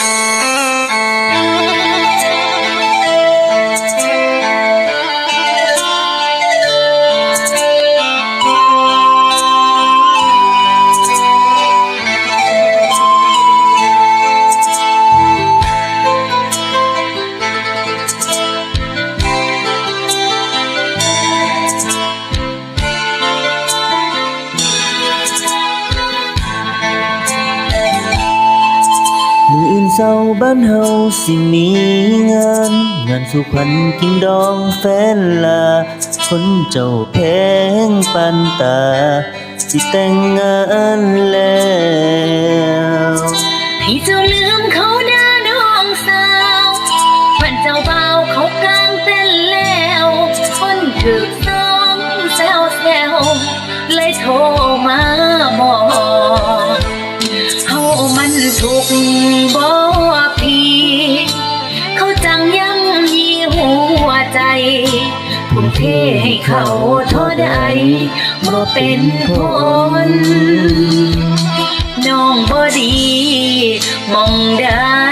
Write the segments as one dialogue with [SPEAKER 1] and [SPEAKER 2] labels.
[SPEAKER 1] มื ศร้าบ้านเฮาสิมีงาน งานสุพรรณกินดองแฟนลา คนเจ้าแพงปันตา สิแต่งงานแล้ว
[SPEAKER 2] ให้เจ้าลืมเขาเด้อน้องสาววันเจ้าเบาวเขากลางเต้นแล้ว คนถึกซ้อ เทให้เขาเท่าใดบ่เป็นผลน้องบ่ดีมองได้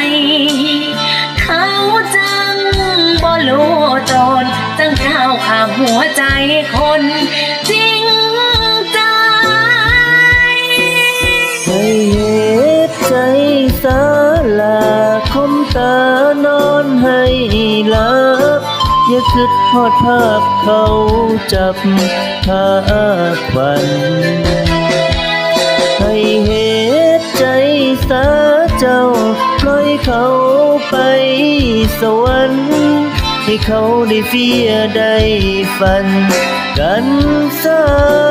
[SPEAKER 2] เขาจังบ่รู้ตนจังก้าวข้ามหัวใจคนจริงใจ
[SPEAKER 1] ให้เหตุใจ คิดทอดภาพเขาจับภาพวันให้เหตุใจสาเจ้าปล่อยเขาไปสวรรค์ให้เขาได้เฟียได้ฝันกันซะ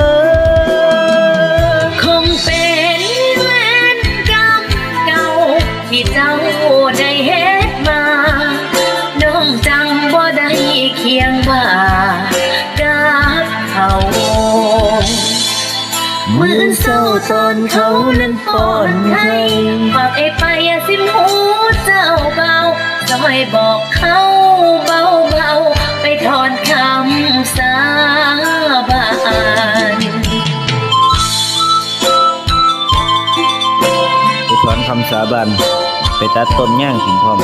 [SPEAKER 2] ยงบ่ากับเขามือเศร้าตอนเขานั้นป้อนให้ฝากไอ้ไปอย่าสิมหูเจ้าเบาซอยบอกเขาเบาเบาไปถอนคำสาบาน
[SPEAKER 1] ไปถอนคำสาบานไปตัดต้นย่างถึงพร้อม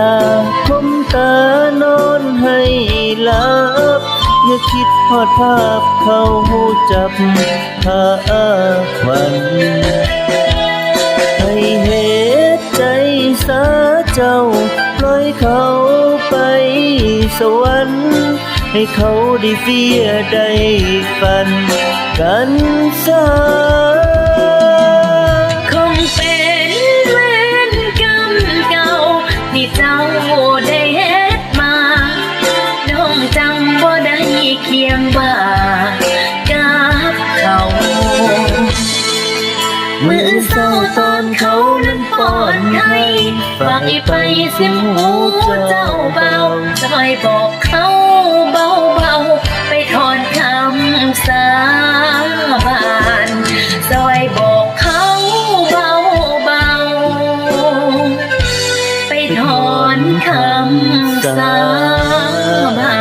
[SPEAKER 1] ลาคมตานอนให้หลับ อย่าคิดพอดภาพเขาหูจับภาควันให้เหตุใจสาเจ้าปล่อยเขาไปสวรรค์ให้เขาได้เฟียได้ฝันกันซะ
[SPEAKER 2] กับเขาเมื่อเศร้าตอนเขานั้นปอนให้ฝากไอ้ไปสิมหูเจ้าเบาจอยบอกเขาเบาเบาไปถอนคำสาบานจอยบอกเขาเบาเบาไปถอนคำสาบาน